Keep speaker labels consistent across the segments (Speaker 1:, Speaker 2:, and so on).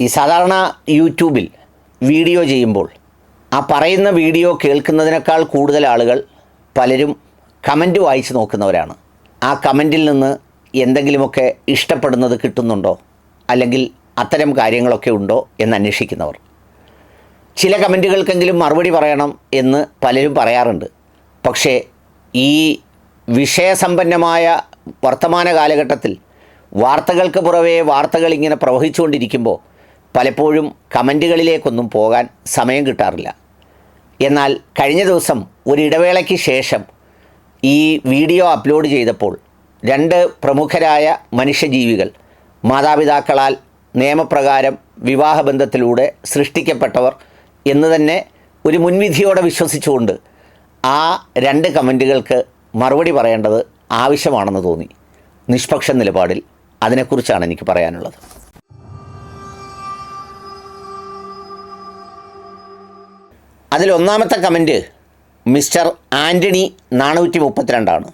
Speaker 1: ഈ സാധാരണ യൂട്യൂബിൽ വീഡിയോ ചെയ്യുമ്പോൾ ആ പറയുന്ന വീഡിയോ കേൾക്കുന്നതിനേക്കാൾ കൂടുതൽ ആളുകൾ പലരും കമന്റ് വായിച്ച് നോക്കുന്നവരാണ്. ആ കമന്റിൽ നിന്ന് എന്തെങ്കിലുമൊക്കെ ഇഷ്ടപ്പെടുന്നത് കിട്ടുന്നുണ്ടോ? അല്ലെങ്കിൽ അത്തരം കാര്യങ്ങളൊക്കെ ഉണ്ടോ എന്ന് അന്വേഷിക്കുന്നവർ. ചില കമന്റുകൾക്കെങ്കിലും മറുപടി പറയണം എന്ന് പലരും പറയാറുണ്ട്. പക്ഷേ ഈ വിഷയസമ്പന്നമായ വർത്തമാന കാലഘട്ടത്തിൽ വാർത്തകൾക്ക് പുറവേ വാർത്തകൾ ഇങ്ങനെ പ്രവഹിച്ചുകൊണ്ടിരിക്കുമ്പോൾ പലപ്പോഴും കമന്റുകളിലേക്കൊന്നും പോകാൻ സമയം കിട്ടാറില്ല. എന്നാൽ കഴിഞ്ഞ ദിവസം ഒരു ഇടവേളയ്ക്ക് ശേഷം ഈ വീഡിയോ അപ്ലോഡ് ചെയ്തപ്പോൾ രണ്ട് പ്രമുഖരായ മനുഷ്യജീവികൾ മാതാപിതാക്കളാൽ നിയമപ്രകാരം വിവാഹബന്ധത്തിലൂടെ സൃഷ്ടിക്കപ്പെട്ടവർ എന്ന് തന്നെ ഒരു മുൻവിധിയോടെ വിശ്വസിച്ചുകൊണ്ട് ആ രണ്ട് കമന്റുകൾക്ക് മറുപടി പറയേണ്ടത് ആവശ്യമാണെന്ന് തോന്നി. നിഷ്പക്ഷ നിലപാടിൽ അതിനെക്കുറിച്ചാണ് എനിക്ക് പറയാനുള്ളത്. അതിൽ ഒന്നാമത്തെ കമന്റ് മിസ്റ്റർ ആന്റണി നാനൂറ്റി മുപ്പത്തിരണ്ടാണ്.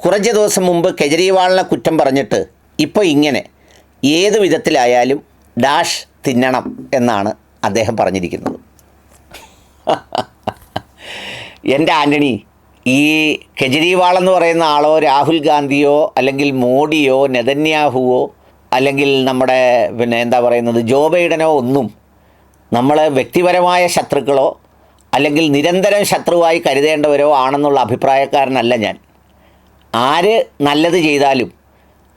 Speaker 1: കുറച്ച് ദിവസം മുമ്പ് കെജ്രിവാളിനെ കുറ്റം പറഞ്ഞിട്ട് ഇപ്പോൾ ഇങ്ങനെ ഏത് വിധത്തിലായാലും ഡാഷ് തിന്നണം എന്നാണ് അദ്ദേഹം പറഞ്ഞിരിക്കുന്നത്. എന്റെ ആന്റണി ഈ കെജ്രിവാൾ എന്ന് പറയുന്ന ആളോ രാഹുൽ ഗാന്ധിയോ അല്ലെങ്കിൽ മോഡിയോ നെതന്യാഹുവോ അല്ലെങ്കിൽ നമ്മുടെ പിന്നെ എന്താ പറയുന്നത് ജോ ബൈഡനോ ഒന്നും നമ്മൾ വ്യക്തിപരമായ ശത്രുക്കളോ അല്ലെങ്കിൽ നിരന്തരം ശത്രുവായി കരുതേണ്ടവരോ ആണെന്നുള്ള അഭിപ്രായക്കാരനല്ല ഞാൻ. ആര് നല്ലത് ചെയ്താലും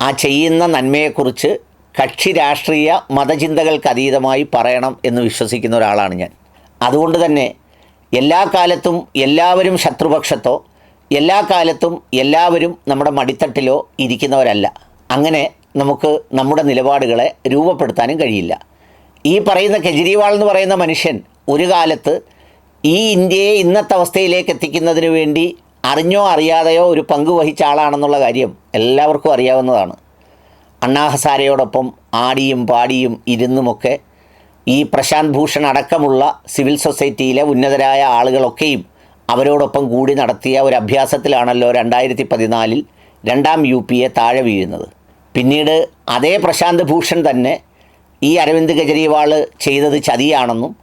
Speaker 1: ആ ചെയ്യുന്ന നന്മയെക്കുറിച്ച് കക്ഷി രാഷ്ട്രീയ മതചിന്തകൾക്ക് അതീതമായി പറയണം എന്ന് വിശ്വസിക്കുന്ന ഒരാളാണ് ഞാൻ. അതുകൊണ്ട് തന്നെ എല്ലാ കാലത്തും എല്ലാവരും ശത്രുപക്ഷത്തോ എല്ലാ കാലത്തും എല്ലാവരും നമ്മുടെ മടിത്തട്ടിലോ ഇരിക്കുന്നവരല്ല. അങ്ങനെ നമുക്ക് നമ്മുടെ നിലപാടുകളെ രൂപപ്പെടുത്താനും കഴിയില്ല. ഈ പറയുന്ന കെജ്രിവാൾ എന്ന് പറയുന്ന മനുഷ്യൻ ഒരു കാലത്ത് ഈ ഇന്ത്യയെ ഇന്നത്തെ അവസ്ഥയിലേക്ക് എത്തിക്കുന്നതിന് വേണ്ടി അറിഞ്ഞോ അറിയാതെയോ ഒരു പങ്ക് വഹിച്ച ആളാണെന്നുള്ള കാര്യം എല്ലാവർക്കും അറിയാവുന്നതാണ്. അണ്ണാ ഹസാരയോടൊപ്പം ആടിയും പാടിയും ഇരുന്നുമൊക്കെ ഈ പ്രശാന്ത് ഭൂഷൺ അടക്കമുള്ള സിവിൽ സൊസൈറ്റിയിലെ ഉന്നതരായ ആളുകളൊക്കെയും അവരോടൊപ്പം കൂടി നടത്തിയ ഒരു അഭ്യാസത്തിലാണല്ലോ രണ്ടായിരത്തി പതിനാലിൽ രണ്ടാം യു പി എ താഴെ വീഴുന്നത്. പിന്നീട് അതേ പ്രശാന്ത് ഭൂഷൺ തന്നെ ഈ അരവിന്ദ് കെജ്രിവാൾ ചെയ്തത് ചതിയാണെന്നും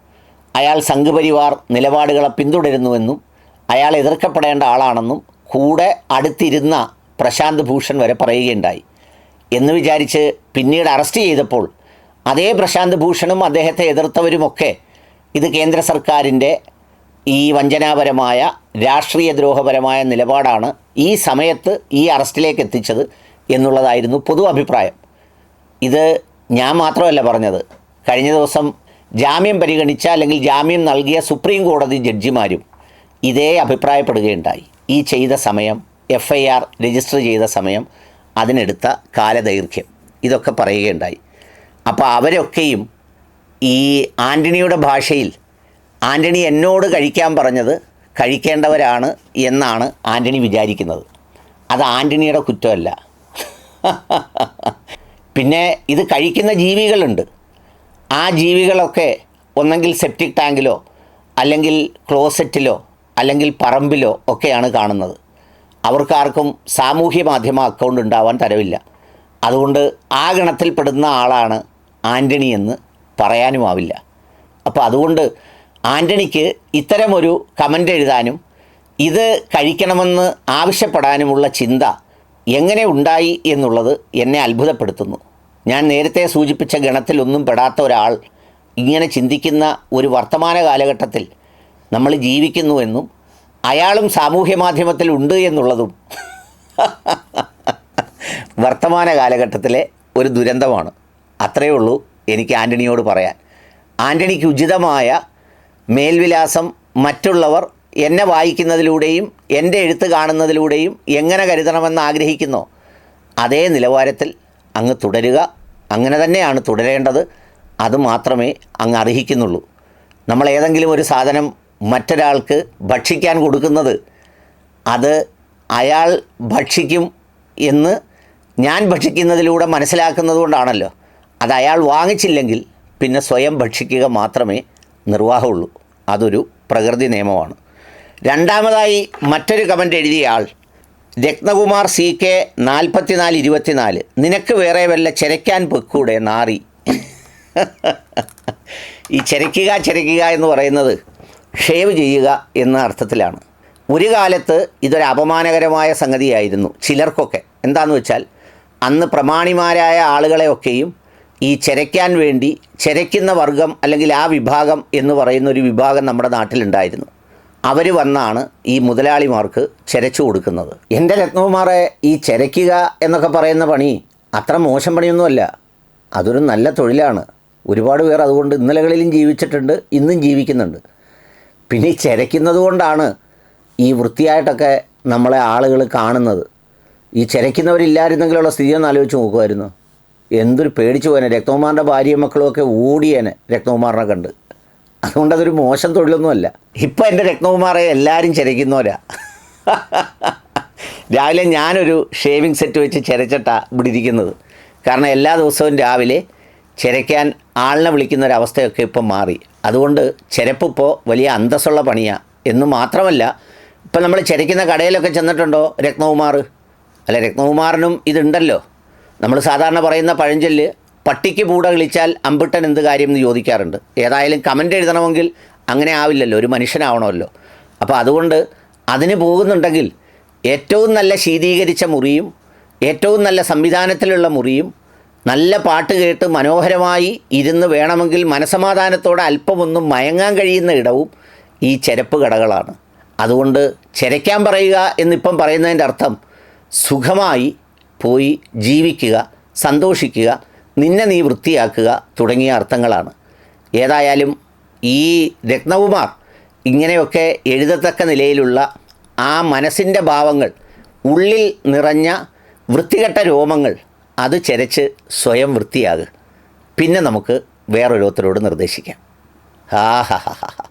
Speaker 1: അയാൾ സംഘപരിവാർ നിലപാടുകളെ പിന്തുടരുന്നുവെന്നും അയാൾ എതിർക്കപ്പെടേണ്ട ആളാണെന്നും കൂടെ അടുത്തിരുന്ന പ്രശാന്ത് ഭൂഷൺ വരെ പറയുകയുണ്ടായി. എന്ന് വിചാരിച്ച് പിന്നീട് അറസ്റ്റ് ചെയ്തപ്പോൾ അതേ പ്രശാന്ത് ഭൂഷണും അദ്ദേഹത്തെ എതിർത്തവരുമൊക്കെ ഇത് കേന്ദ്ര സർക്കാരിന്റെ ഈ വഞ്ചനാപരമായ രാഷ്ട്രീയ ദ്രോഹപരമായ നിലപാടാണ് ഈ സമയത്ത് ഈ അറസ്റ്റിലേക്ക് എത്തിച്ചത് എന്നുള്ളതായിരുന്നു പൊതു അഭിപ്രായം. ഇത് ഞാൻ മാത്രമല്ല പറഞ്ഞത്. കഴിഞ്ഞ ദിവസം ജാമ്യം പരിഗണിച്ച അല്ലെങ്കിൽ ജാമ്യം നൽകിയ സുപ്രീം കോടതി ജഡ്ജിമാരും ഇതേ അഭിപ്രായപ്പെടുകയുണ്ടായി. ഈ ചെയ്ത സമയം എഫ് ഐ ആർ രജിസ്റ്റർ ചെയ്ത സമയം അതിനെടുത്ത കാലദൈർഘ്യം. ഇതൊക്കെ പറയുകയുണ്ടായി. അപ്പോൾ അവരൊക്കെയും ഈ ആന്റണിയുടെ ഭാഷയിൽ ആന്റണി എന്നോട് കഴിക്കാൻ പറഞ്ഞത് കഴിക്കേണ്ടവരാണ് എന്നാണ് ആന്റണി വിചാരിക്കുന്നത്. അത് ആന്റണിയുടെ കുറ്റമല്ല. പിന്നെ ഇത് കഴിക്കുന്ന ജീവികളുണ്ട്. ആ ജീവികളൊക്കെ ഒന്നെങ്കിൽ സെപ്റ്റിക് ടാങ്കിലോ അല്ലെങ്കിൽ ക്ലോസറ്റിലോ അല്ലെങ്കിൽ പറമ്പിലോ ഒക്കെയാണ് കാണുന്നത്. അവർക്കാർക്കും സാമൂഹ്യ മാധ്യമ അക്കൗണ്ട് ഉണ്ടാവാൻ തരവില്ല. അതുകൊണ്ട് ആ ഗണത്തിൽപ്പെടുന്ന ആളാണ് ആന്റണി എന്ന് പറയാനുമാവില്ല അപ്പോൾ അതുകൊണ്ട് ആന്റണിക്ക് ഇത്തരമൊരു കമന്റ് എഴുതാനും ഇത് കഴിക്കണമെന്ന് ആവശ്യപ്പെടാനുമുള്ള ചിന്ത എങ്ങനെ ഉണ്ടായി എന്നുള്ളത് എന്നെ അത്ഭുതപ്പെടുത്തുന്നു. ഞാൻ നേരത്തെ സൂചിപ്പിച്ച ഗണത്തിലൊന്നും പെടാത്ത ഒരാൾ ഇങ്ങനെ ചിന്തിക്കുന്ന ഒരു വർത്തമാന കാലഘട്ടത്തിൽ നമ്മൾ ജീവിക്കുന്നുവെന്നും അയാളും സാമൂഹ്യ മാധ്യമത്തിൽ ഉണ്ട് എന്നുള്ളതും വർത്തമാന കാലഘട്ടത്തിലെ ഒരു ദുരന്തമാണ്. അത്രയേ ഉള്ളൂ എനിക്ക് ആന്റണിയോട് പറയാൻ. ആന്റണിക്ക് ഉചിതമായ മേൽവിലാസം മറ്റുള്ളവർ എന്നെ വായിക്കുന്നതിലൂടെയും എന്റെ എഴുത്ത് കാണുന്നതിലൂടെയും എങ്ങനെ കരുതണമെന്ന് ആഗ്രഹിക്കുന്നോ അതേ നിലവാരത്തിൽ അങ്ങ് തുടരുക. അങ്ങനെ തന്നെയാണ് തുടരേണ്ടത്. അത് മാത്രമേ അങ്ങ് അർഹിക്കുന്നുള്ളൂ. നമ്മൾ ഏതെങ്കിലും ഒരു സാധനം മറ്റൊരാൾക്ക് ഭക്ഷിക്കാൻ കൊടുക്കുന്നത് അത് അയാൾ ഭക്ഷിക്കും എന്ന് ഞാൻ ഭക്ഷിക്കുന്നതിലൂടെ മനസ്സിലാക്കുന്നത് കൊണ്ടാണല്ലോ. അത് അയാൾ വാങ്ങിച്ചില്ലെങ്കിൽ പിന്നെ സ്വയം ഭക്ഷിക്കുക മാത്രമേ നിർവാഹമുള്ളൂ. അതൊരു പ്രകൃതി നിയമമാണ്. രണ്ടാമതായി മറ്റൊരു കമന്റ് എഴുതിയ ആൾ രത്നകുമാർ സി കെ നാൽപ്പത്തിനാല് ഇരുപത്തിനാല്. നിനക്ക് വേറെ വല്ല ചെരയ്ക്കാൻ പൊക്കൂടെ നാറി? ഈ ചിരയ്ക്കുക ചിരയ്ക്കുക എന്ന് പറയുന്നത് ഷേവ് ചെയ്യുക എന്ന അർത്ഥത്തിലാണ്. ഒരു കാലത്ത് ഇതൊരു അപമാനകരമായ സംഗതിയായിരുന്നു ചിലർക്കൊക്കെ. എന്താന്ന് വെച്ചാൽ അന്ന് പ്രമാണിമാരായ ആളുകളെയൊക്കെയും ഈ ചെരയ്ക്കാൻ വേണ്ടി ചെരയ്ക്കുന്ന വർഗം അല്ലെങ്കിൽ ആ വിഭാഗം എന്ന് പറയുന്ന ഒരു വിഭാഗം നമ്മുടെ നാട്ടിലുണ്ടായിരുന്നു. അവർ വന്നാണ് ഈ മുതലാളിമാർക്ക് ചെരച്ചു കൊടുക്കുന്നത്. എന്റെ രത്നകുമാറെ ഈ ചെരയ്ക്കുക എന്നൊക്കെ പറയുന്ന പണി അത്ര മോശം പണിയൊന്നുമല്ല. അതൊരു നല്ല തൊഴിലാണ്. ഒരുപാട് പേർ അതുകൊണ്ട് ഇന്നലകളിലും ജീവിച്ചിട്ടുണ്ട് ഇന്നും ജീവിക്കുന്നുണ്ട്. പിന്നെ ഈ ചെരയ്ക്കുന്നത് കൊണ്ടാണ് ഈ വൃത്തിയായിട്ടൊക്കെ നമ്മളെ ആളുകൾ കാണുന്നത്. ഈ ചെരയ്ക്കുന്നവരില്ലായിരുന്നെങ്കിലുള്ള സ്ഥിതി ഒന്ന് ആലോചിച്ച് നോക്കുമായിരുന്നു എന്തൊരു പേടിച്ചു പോയനെ. രക്തകുമാറിന്റെ ഭാര്യയും മക്കളും ഒക്കെ ഓടിയേനെ രക്തകുമാറിനെ കണ്ട്. അതുകൊണ്ട് അതൊരു മോശം തൊഴിലൊന്നുമല്ല. ഇപ്പം എന്റെ രക്തകുമാറെ എല്ലാവരും ചിരയ്ക്കുന്നവരാ രാവിലെ ഞാനൊരു ഷേവിംഗ് സെറ്റ് വെച്ച് ചിരച്ചിട്ടാ ഇവിടെ ഇരിക്കുന്നത്. കാരണം എല്ലാ ദിവസവും രാവിലെ ചിരയ്ക്കാൻ ആളിനെ വിളിക്കുന്ന ഒരവസ്ഥയൊക്കെ ഇപ്പം മാറി. അതുകൊണ്ട് ചിരപ്പിപ്പോൾ വലിയ അന്തസ്സുള്ള പണിയാണ് എന്ന് മാത്രമല്ല ഇപ്പം നമ്മൾ ചിരയ്ക്കുന്ന കടയിലൊക്കെ ചെന്നിട്ടുണ്ടോ രത്നകുമാർ അല്ല രത്നകുമാറിനും ഇതുണ്ടല്ലോ. നമ്മൾ സാധാരണ പറയുന്ന പഴഞ്ചൊല്ല് പട്ടിക്ക് മൂട കളിച്ചാൽ അമ്പിട്ടൻ എന്ത് കാര്യം എന്ന് ചോദിക്കാറുണ്ട്. ഏതായാലും കമന്റ് എഴുതണമെങ്കിൽ അങ്ങനെ ആവില്ലല്ലോ ഒരു മനുഷ്യനാവണമല്ലോ. അപ്പോൾ അതുകൊണ്ട് അതിന് പോകുന്നുണ്ടെങ്കിൽ ഏറ്റവും നല്ല ശീതീകരിച്ച മുറിയും ഏറ്റവും നല്ല സംവിധാനത്തിലുള്ള മുറിയും നല്ല പാട്ട് കേട്ട് മനോഹരമായി ഇരുന്ന് വേണമെങ്കിൽ മനസമാധാനത്തോടെ അല്പമൊന്നും മയങ്ങാൻ കഴിയുന്ന ഇടവും ഈ ചെരപ്പ് കടകളാണ്. അതുകൊണ്ട് ചെരയ്ക്കാൻ പറയുക എന്നിപ്പം പറയുന്നതിന്റെ അർത്ഥം സുഖമായി പോയി ജീവിക്കുക സന്തോഷിക്കുക നിന്നെ നീ വൃത്തിയാക്കുക തുടങ്ങിയ അർത്ഥങ്ങളാണ്. ഏതായാലും ഈ രത്നകുമാർ ഇങ്ങനെയൊക്കെ എഴുതത്തക്ക നിലയിലുള്ള ആ മനസ്സിന്റെ ഭാവങ്ങൾ ഉള്ളിൽ നിറഞ്ഞ വൃത്തികെട്ട രോമങ്ങൾ അത് ചെരച്ച് സ്വയം വൃത്തിയാകുക പിന്നെ നമുക്ക് വേറൊരുത്തരോട് നിർദ്ദേശിക്കാം. ഹാ ഹാ ഹാ ഹാ.